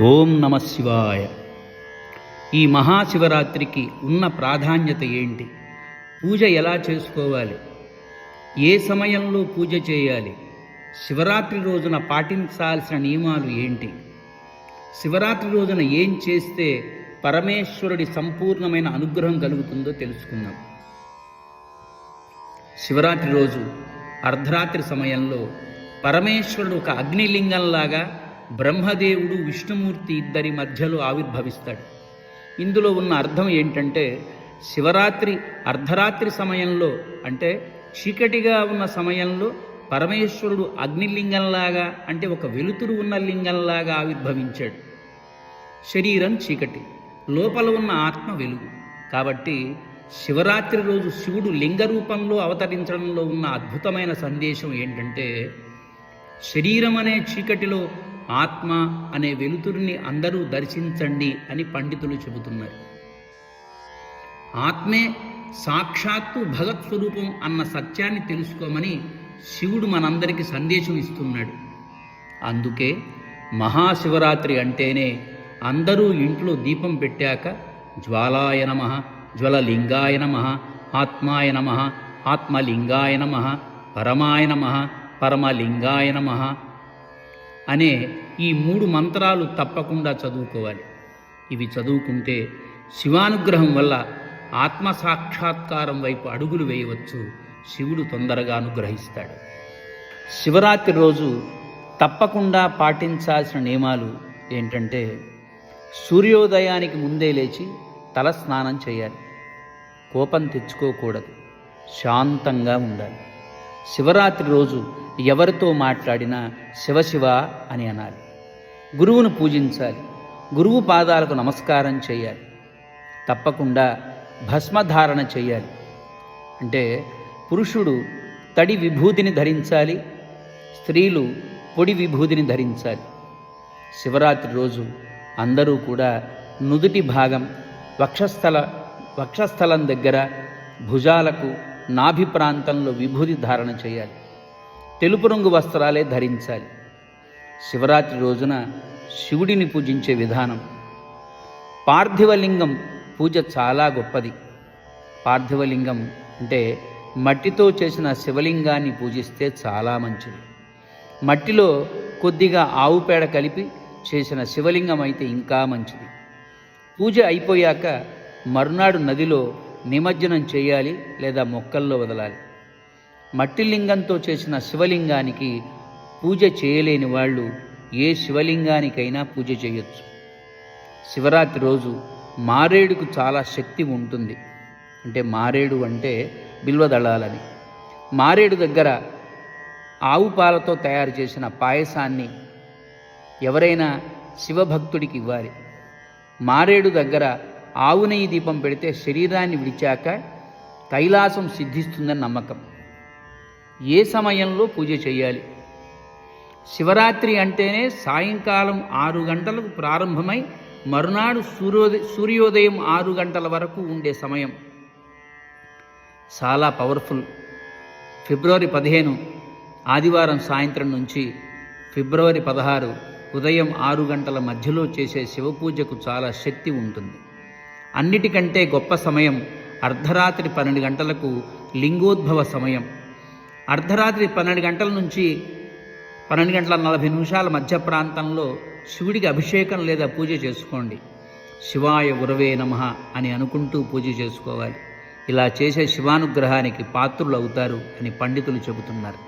ఓం నమ శివాయ. ఈ మహాశివరాత్రికి ఉన్న ప్రాధాన్యత ఏంటి? పూజ ఎలా చేసుకోవాలి? ఏ సమయంలో పూజ చేయాలి? శివరాత్రి రోజున పాటించాల్సిన నియమాలు ఏంటి? శివరాత్రి రోజున ఏం చేస్తే పరమేశ్వరుడి సంపూర్ణమైన అనుగ్రహం కలుగుతుందో తెలుసుకుందాం. శివరాత్రి రోజు అర్ధరాత్రి సమయంలో పరమేశ్వరుడు ఒక అగ్నిలింగంలాగా బ్రహ్మదేవుడు విష్ణుమూర్తి ఇద్దరి మధ్యలో ఆవిర్భవిస్తాడు. ఇందులో ఉన్న అర్థం ఏంటంటే శివరాత్రి అర్ధరాత్రి సమయంలో అంటే చీకటిగా ఉన్న సమయంలో పరమేశ్వరుడు అగ్నిలింగంలాగా అంటే ఒక వెలుతురు ఉన్న లింగంలాగా ఆవిర్భవించాడు. శరీరం చీకటి లోపల ఉన్న ఆత్మ వెలుగు. కాబట్టి శివరాత్రి రోజు శివుడు లింగ రూపంలో అవతరించడంలో ఉన్న అద్భుతమైన సందేశం ఏంటంటే శరీరం అనే చీకటిలో ఆత్మ అనే వెలుతురిని అందరూ దర్శించండి అని పండితులు చెబుతున్నారు. ఆత్మే సాక్షాత్తు భగత్ స్వరూపం అన్న సత్యాన్ని తెలుసుకోమని శివుడు మనందరికీ సందేశం ఇస్తున్నాడు. అందుకే మహాశివరాత్రి అంటేనే అందరూ ఇంట్లో దీపం పెట్టాక జ్వాలాయ నమ జ్వలలింగాయ నమ ఆత్మాయ నమ ఆత్మలింగాయ నమ పరమాయ నమ పరమలింగాయ నమ అనే ఈ మూడు మంత్రాలు తప్పకుండా చదువుకోవాలి. ఇవి చదువుకుంటే శివానుగ్రహం వల్ల ఆత్మ సాక్షాత్కారం వైపు అడుగులు వేయవచ్చు. శివుడు తొందరగా అనుగ్రహిస్తాడు. శివరాత్రి రోజు తప్పకుండా పాటించాల్సిన నియమాలు ఏంటంటే సూర్యోదయానికి ముందే లేచి తల స్నానం చేయాలి. కోపం తెచ్చుకోకూడదు. శాంతంగా ఉండాలి. శివరాత్రి రోజు ఎవరితో మాట్లాడినా శివశివ అని అనాలి. గురువును పూజించాలి. గురువు పాదాలకు నమస్కారం చేయాలి. తప్పకుండా భస్మధారణ చేయాలి. అంటే పురుషుడు తడి విభూతిని ధరించాలి స్త్రీలు పొడి విభూతిని ధరించాలి. శివరాత్రి రోజు అందరూ కూడా నుదుటి భాగం వక్షస్థల వక్షస్థలం దగ్గర భుజాలకు నాభి ప్రాంతంలో విభూతి ధారణ చేయాలి. తెలుపు రంగు వస్త్రాలే ధరించాలి. శివరాత్రి రోజున శివుడిని పూజించే విధానం. పార్థివలింగం పూజ చాలా గొప్పది. పార్థివలింగం అంటే మట్టితో చేసిన శివలింగాన్ని పూజిస్తే చాలా మంచిది. మట్టిలో కొద్దిగా ఆవు పేడ కలిపి చేసిన శివలింగం అయితే ఇంకా మంచిది. పూజ అయిపోయాక మరునాడు నదిలో నిమజ్జనం చేయాలి లేదా మొక్కల్లో వదలాలి. మట్టి లింగంతో చేసిన శివలింగానికి పూజ చేయలేని వాళ్ళు ఏ శివలింగానికైనా పూజ చేయొచ్చు. శివరాత్రి రోజు మారేడుకు చాలా శక్తి ఉంటుంది. అంటే మారేడు అంటే బిల్వదళాలని మారేడు దగ్గర ఆవు పాలతో తయారు చేసిన పాయసాన్ని ఎవరైనా శివభక్తుడికి ఇవ్వాలి. మారేడు దగ్గర ఆవు నెయ్యి దీపం పెడితే శరీరాన్ని విడిచాక కైలాసం సిద్ధిస్తుందని నమ్మకం. ఏ సమయంలో పూజ చేయాలి? శివరాత్రి అంటేనే సాయంకాలం ఆరు గంటలకు ప్రారంభమై మరునాడు సూర్యోదయ సూర్యోదయం ఆరు గంటల వరకు ఉండే సమయం. చాలా పవర్ఫుల్. ఫిబ్రవరి పదిహేను ఆదివారం సాయంత్రం నుంచి ఫిబ్రవరి పదహారు ఉదయం ఆరు గంటల మధ్యలో చేసే శివపూజకు చాలా శక్తి ఉంటుంది. అన్నిటికంటే గొప్ప సమయం అర్ధరాత్రి పన్నెండు గంటలకు లింగోద్భవ సమయం. అర్ధరాత్రి పన్నెండు గంటల నుంచి పన్నెండు గంటల నలభై నిమిషాల మధ్య ప్రాంతంలో శివుడికి అభిషేకం లేదా పూజ చేసుకోండి. శివాయ గురవే నమ అని అనుకుంటూ పూజ చేసుకోవాలి. ఇలా చేసే శివానుగ్రహానికి పాత్రులు అవుతారు అని పండితులు చెబుతున్నారు.